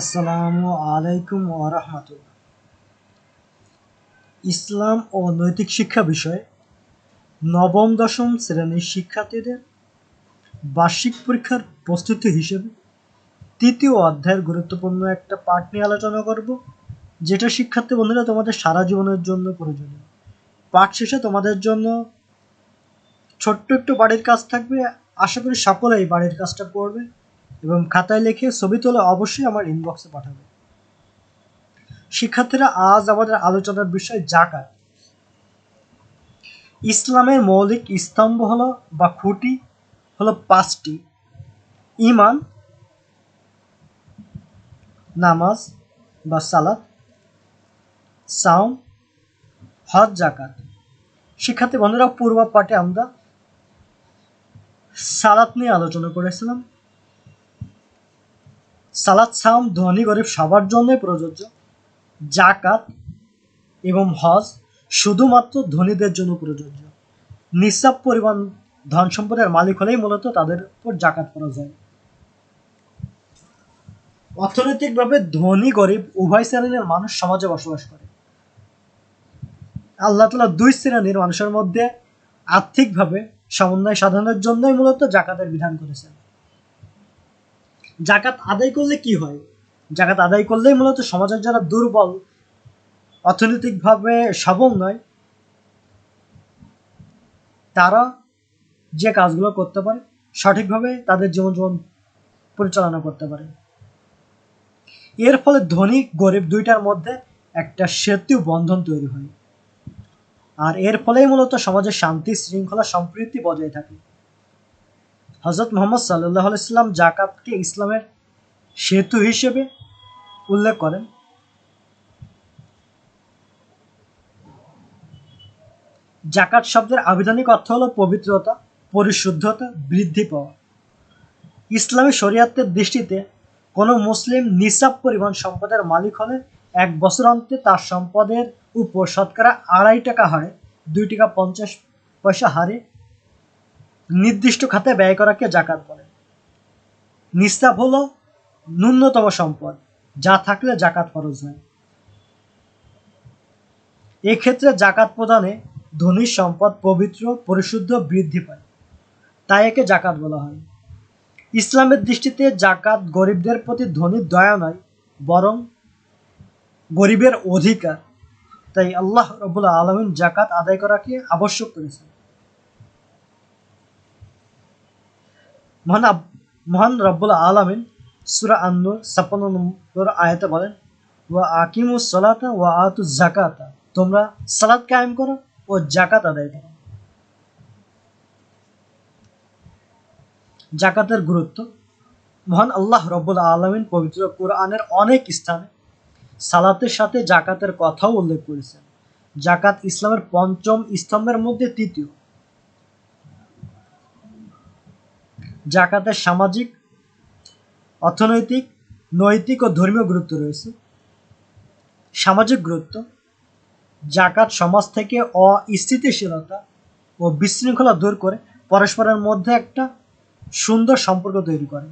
আসসালামু আলাইকুম ওরহমতুল্লাহ ইসলাম ও নৈতিক শিক্ষা বিষয়ে নবম, দশম শ্রেণির শিক্ষার্থীদের বার্ষিক পরীক্ষার প্রস্তুতি হিসেবে তৃতীয় অধ্যায়ের গুরুত্বপূর্ণ একটা পাঠ নিয়ে আলোচনা করব, যেটা শিক্ষার্থী বন্ধুরা তোমাদের সারা জীবনের জন্য প্রয়োজনীয়। পাঠ শেষে তোমাদের জন্য ছোট্ট একটু বাড়ির কাজ থাকবে। আশা করি সকলেই বাড়ির কাজটা করবে। এবং খাতায় লিখে ছবি তুলে অবশ্যই আমার ইনবক্সে পাঠাবে। শিক্ষার্থীরা আজ আমাদের আলোচনার বিষয় জাকাত। ইসলামের মৌলিক স্তম্ভ হলো বা খুঁটি হলো পাঁচটি। ইমান নামাজ বা সালাত সাউম হজ, জাকাত। শিক্ষার্থী বন্ধুরা, পূর্ব পাঠে আমরা সালাত নিয়ে আলোচনা করেছিলাম। সালাদ সাম ধনী, গরিব সবার জন্যই প্রযোজ্য। জাকাত এবং হজ শুধুমাত্র ধনীদের জন্য প্রযোজ্য। নিঃসাব পরিমাণ ধন সম্পদের মালিক হলেই মূলত তাদের উপর জাকাত করা যায়। অর্থনৈতিকভাবে ধনী, গরিব উভয় শ্রেণির মানুষ সমাজে বসবাস করে। আল্লাহ তালা দুই শ্রেণির মানুষের মধ্যে আর্থিকভাবে সমন্বয় সাধনের জন্যই মূলত জাকাতের বিধান করেছেন। জাকাত আদায় করলে কি হয়? জাকাত আদায় করলেই মূলত সমাজের যারা দুর্বল, অর্থনৈতিকভাবে সবল নয়, তারা যে কাজগুলো করতে পারে, সঠিকভাবে তাদের জীবন জীবন পরিচালনা করতে পারে। এর ফলে ধনী, গরিব দুইটার মধ্যে একটা সেতু বন্ধন তৈরি হয়। আর এর ফলেই মূলত সমাজের শান্তি, শৃঙ্খলা, সম্প্রীতি বজায় থাকে। হজরত মোহাম্মদ সাল্লাহ ইসলাম জাকাতকে ইসলামের সেতু হিসেবে উল্লেখ করেন। জাকাত শব্দের আবিধানিক অর্থ হলো পবিত্রতা, পরিশুদ্ধতা, বৃদ্ধি পাওয়া। ইসলামী শরিয়াতের দৃষ্টিতে কোনো মুসলিম নিসাব পরিমাণ সম্পদের মালিক হলে এক বছর অন্তে তার সম্পদের উপর শতকরা আড়াই টাকা হারে, দুই টাকা পঞ্চাশ পয়সা হারে নির্দিষ্ট খাতে ব্যয় করাকে জাকাত বলে? নিস্তাব হলো ন্যূনতম সম্পদ, যা থাকলে জাকাত ফরজ হয় এক্ষেত্রে জাকাত প্রদানে ধনীর সম্পদ পবিত্র, পরিশুদ্ধ বৃদ্ধি পায়। তাই একে জাকাত বলা হয়। ইসলামের দৃষ্টিতে জাকাত গরিবদের প্রতি ধনীর দয়া নয়, বরং গরিবের অধিকার। তাই আল্লাহ রবুল্লা আলমিন জাকাত আদায় করাকে আবশ্যক করেছেন। মহান মহান রব্বুল আলমিন সুরা আন্নুর ছাপ্পান্ন নম্বর আয়াতে বলেন, ওয়া আকিমু সলাতা ওয়া আতু জাকাতা তোমরা সালাত কায়েম করো ও জাকাত আদায় করো। জাকাতের গুরুত্ব, মহান আল্লাহ রব্বুল আলমিন পবিত্র কোরআনের অনেক স্থানে সালাতের সাথে জাকাতের কথাও উল্লেখ করেছেন। জাকাত ইসলামের পঞ্চম স্তম্ভের মধ্যে তৃতীয়। জাকাতের সামাজিক, অর্থনৈতিক, নৈতিক ও ধর্মীয় গুরুত্ব রয়েছে। সামাজিক গুরুত্ব, জাকাত সমাজ থেকে অস্থিতিশীলতা ও বিশৃঙ্খলা দূর করে পরস্পরের মধ্যে একটা সুন্দর সম্পর্ক তৈরি করে।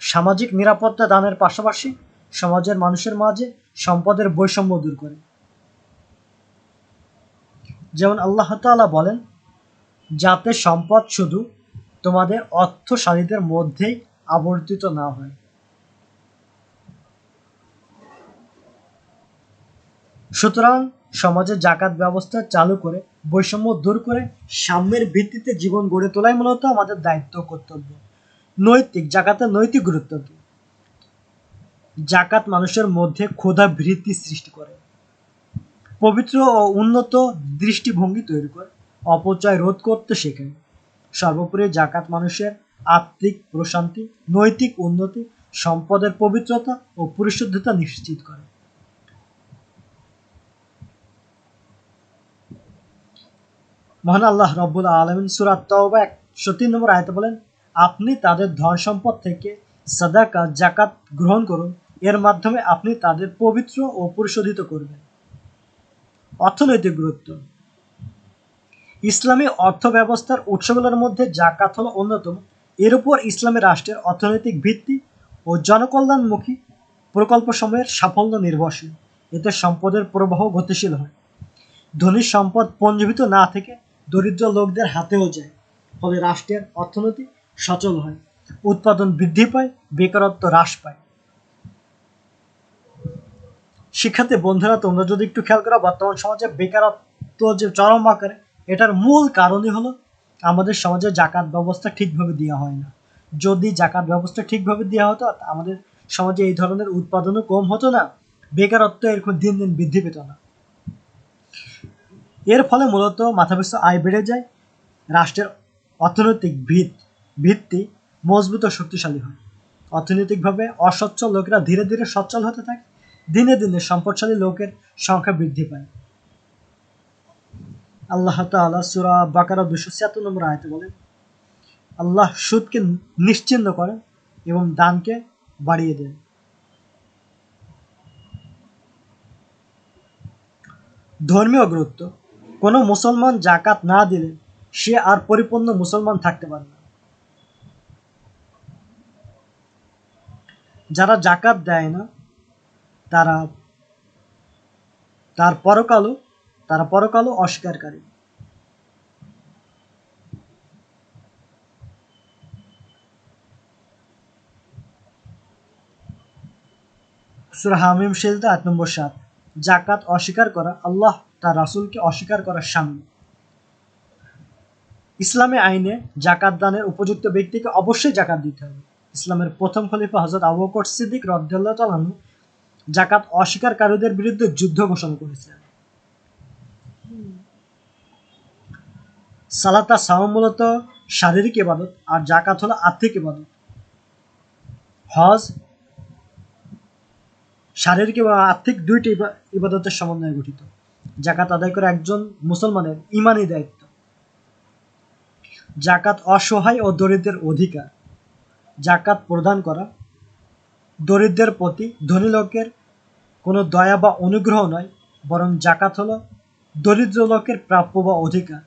সামাজিক নিরাপত্তা দানের পাশাপাশি সমাজের মানুষের মাঝে সম্পদের বৈষম্য দূর করে। যেমন আল্লাহ তাআলা বলেন, যাতে সম্পদ শুধু তোমাদের অর্থশালীদের মধ্যেই আবর্তিত না হয়। সুতরাং সমাজে জাকাত ব্যবস্থা চালু করে, বৈষম্য দূর করে, সাম্যের ভিত্তিতে জীবন গড়ে তোলাই মূলত আমাদের দায়িত্ব কর্তব্য। নৈতিক জাকাতের নৈতিক গুরুত্ব কি? জাকাত মানুষের মধ্যে ক্ষুধা বৃত্তি সৃষ্টি করে, পবিত্র ও উন্নত দৃষ্টিভঙ্গি তৈরি করে, অপচয় রোধ করতে শেখায় সর্বোপরি জাকাত মানুষের আত্মিক প্রশান্তি, নৈতিক উন্নতি, সম্পদের পবিত্রতা ও পরিশুদ্ধতা নিশ্চিত করে। মহান আল্লাহ রব্বুল আলমিন সুরাত তওবা একশো তিন নম্বর আয়তে বলেন, আপনি তাদের ধন সম্পদ থেকে সাদাকা, জাকাত গ্রহণ করুন। এর মাধ্যমে আপনি তাদের পবিত্র ও পরিশোধিত করবেন। অর্থনৈতিক গুরুত্ব। ইসলামী অর্থ ব্যবস্থার উৎসগুলোর মধ্যে জাকাত হল অন্যতম। এর উপর ইসলামী রাষ্ট্রের অর্থনৈতিক ভিত্তি ও জনকল্যাণমুখী প্রকল্পসমূহের সাফল্য নির্ভরশীল। এতে সম্পদের প্রবাহ গতিশীল হয়। ধনী সম্পদ পঞ্জীভূত না থেকে দরিদ্র লোকদের হাতেও যায়, ফলে রাষ্ট্রের অর্থনীতি সচল হয়, উৎপাদন বৃদ্ধি পায়, বেকারত্ব হ্রাস পায়। শিক্ষার্থী বন্ধুরা, তোমরা যদি একটু খেয়াল করো, বর্তমান সমাজে বেকারত্ব যে চরম আকারে এটার মূল কারণই হলো আমাদের সমাজে জাকাত ব্যবস্থা ঠিকভাবে দেওয়া হয় না। যদি জাকাত ব্যবস্থা ঠিকভাবে দেওয়া হতো আমাদের সমাজে এই ধরনের উৎপাদনও কম হতো না, বেকারত্ব এরকম দিন দিন বৃদ্ধি পেত না। এর ফলে মূলত মাথাপিছু আয় বেড়ে যায়, রাষ্ট্রের অর্থনৈতিক ভিত, ভিত্তি মজবুত ও শক্তিশালী হয়। অর্থনৈতিকভাবে অসচ্ছল লোকেরা ধীরে ধীরে সচ্ছল হতে থাকে, দিনে দিনে সম্পদশালী লোকের সংখ্যা বৃদ্ধি পায়। আল্লাহ তাআলা সূরা বাকারা দুশো ছিয়াত্তর নম্বর আয়তে বলেন, আল্লাহ সুদকে নিশ্চিন্ন করেন এবং দানকে বাড়িয়ে দেন। ধর্মীয় গুরুত্ব, কোনো মুসলমান জাকাত না দিলে সে আর পরিপূর্ণ মুসলমান থাকতে পারে না। যারা জাকাত দেয় না, তারা তার পরকালও তারা পরকালও অস্বীকারী। সুরা হামিম শেলতে আট নম্বর সাত। জাকাত অস্বীকার করা, আল্লাহ তার রাসূলকে অস্বীকার করার সামিল ইসলামী আইনে জাকাত দানের উপযুক্ত ব্যক্তিকে অবশ্যই জাকাত দিতে হবে। ইসলামের প্রথম খলিফা হজরত আবু সিদ্দিক রদ্দাল্লাহ তালানু জাকাত অস্বীকারীদের বিরুদ্ধে যুদ্ধ ঘোষণা করেছেন। সালাতা সাওম মূলত শারীরিক ইবাদত আর জাকাত হলো আর্থিক ইবাদত। হজ শারীরিক এবং আর্থিক দুইটি ইবাদতের সমন্বয়ে গঠিত। জাকাত আদায় করা একজন মুসলমানের ইমানি দায়িত্ব। জাকাত অসহায় ও দরিদ্রের অধিকার। জাকাত প্রদান করা। দরিদ্রের প্রতি ধনী লোকের কোনো দয়া বা অনুগ্রহ নয়, বরং জাকাত হলো দরিদ্র লোকের প্রাপ্য বা অধিকার।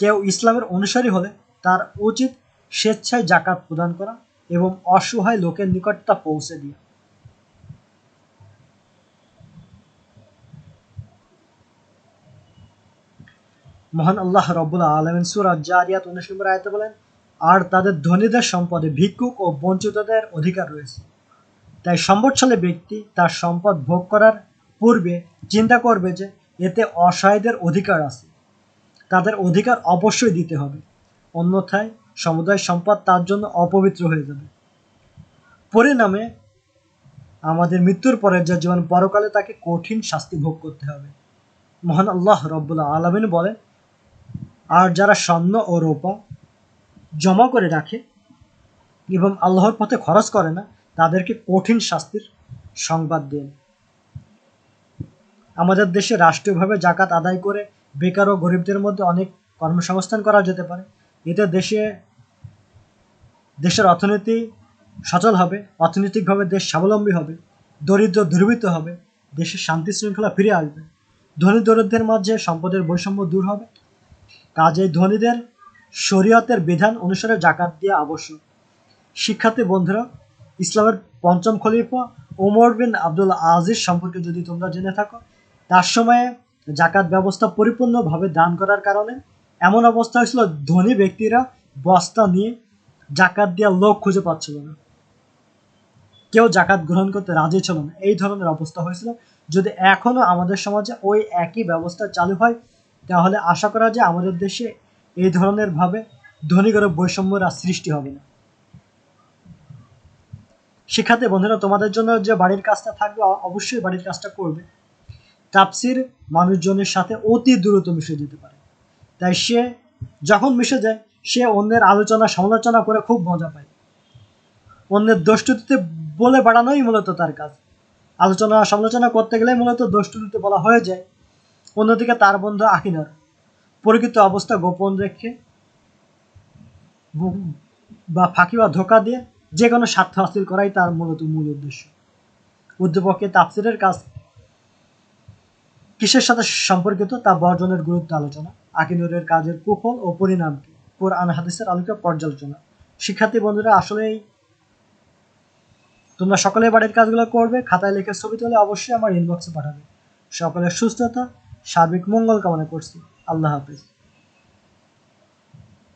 কেউ ইসলামের অনুসারী হলে তার উচিত স্বেচ্ছায় জাকাত প্রদান করা এবং অসহায় লোকের নিকট তা পৌঁছে দেওয়া মহান আল্লাহ রব্বুল আলমিন সুরা জারিয়াত উনিশ নম্বর আয়তে বলেন, আর তাদের ধনীদের সম্পদে ভিক্ষুক ও বঞ্চিতদের অধিকার রয়েছে। তাই সম্পদশালী ব্যক্তি তার সম্পদ ভোগ করার পূর্বে চিন্তা করবে যে এতে অসহায়দের অধিকার আছে। তাদের অধিকার অবশ্যই দিতে হবে। অন্যথায় সমুদায় সম্পদ তার জন্য অপবিত্র হয়ে যাবে। পরিণামে আমাদের মৃত্যুর পরে যে জীবন পরকালে তাকে কঠিন শাস্তি ভোগ করতে হবে। মহান আল্লাহ রব্বুল্লাহ আলমিন বলেন, আর যারা স্বর্ণ ও রূপা জমা করে রাখে এবং আল্লাহর পথে খরচ করে না, তাদেরকে কঠিন শাস্তির সংবাদ দেন। আমাদের দেশে রাষ্ট্রীয়ভাবে জাকাত আদায় করে বেকার ও গরিবদের মধ্যে অনেক কর্মসংস্থান করা যেতে পারে। এতে দেশে, দেশের অর্থনীতি সচল হবে, অর্থনৈতিকভাবে দেশ স্বাবলম্বী হবে, দরিদ্র দুর্বৃত্ত হবে দেশের শান্তি শৃঙ্খলা ফিরে আসবে। ধনী দরিদ্রের মাঝে সম্পদের বৈষম্য দূর হবে। কাজে ধনীদের শরীয়তের বিধান অনুসারে জাকাত দেওয়া আবশ্যক। শিক্ষার্থী বন্ধুরা, ইসলামের পঞ্চম খলিফা ওমর বিন আব্দুল আজিজ সম্পর্কে যদি তোমরা জেনে থাকো, তার সময়ে জাকাত ব্যবস্থা পরিপূর্ণভাবে দান করার কারণে এমন অবস্থা হয়েছিল, ধনী ব্যক্তিরা বস্তা নিয়ে জাকাত দেওয়ার লোক খুঁজে পাচ্ছিল না। কেউ জাকাত গ্রহণ করতে রাজি ছিল না। এই ধরনের অবস্থা হয়েছিল। যদি এখনও আমাদের সমাজে ওই একই ব্যবস্থা চালু হয়, তাহলে আশা করা যায় আমাদের দেশে এই ধরনের ভাবে ধনী গরিব বৈষম্যর সৃষ্টি হবে না। শিক্ষার্থী বন্ধুরা, তোমাদের জন্য যে বাড়ির কাজটা থাকবে, অবশ্যই বাড়ির কাজটা করবে। তাপসির মানুষজনের সাথে অতি দ্রুত মিশে যেতে পারে। তাই সে যখন মিশে যায়, সে অন্যের আলোচনা, সমালোচনা করে খুব মজা পায়। অন্যের দোষটুতিতে বলে বাড়ানোই মূলত তার কাজ। আলোচনা, সমালোচনা করতে গেলে মূলত দোষটুতিতে বলা হয়ে যায়, অন্যদিকে তার বন্ধু আকিনার। প্রকৃত অবস্থা গোপন রেখে বা ফাঁকি বা ধোকা দিয়ে যে কোনো স্বার্থ হাসিল করাই তার মূলত মূল উদ্দেশ্য। উদ্দীপকে তাফসিরের কাজ কিসের সাথে সম্পর্কিত তা বর্জনের গুরুত্ব আলোচনা, আকিনুরের কাজের কুফল ও পরিণাম কি? কোরআন হাদিসের আলোকে পর্যালোচনা। শিক্ষার্থী বন্ধুরা, আসলেই তোমরা সকলে বাড়ির কাজগুলো করবে, খাতায় লিখে ছবি তুলে অবশ্যই আমার ইনবক্সে পাঠাবে। সকলের সুস্থতা, সার্বিক মঙ্গল কামনা করছি। আল্লাহ হাফিজ।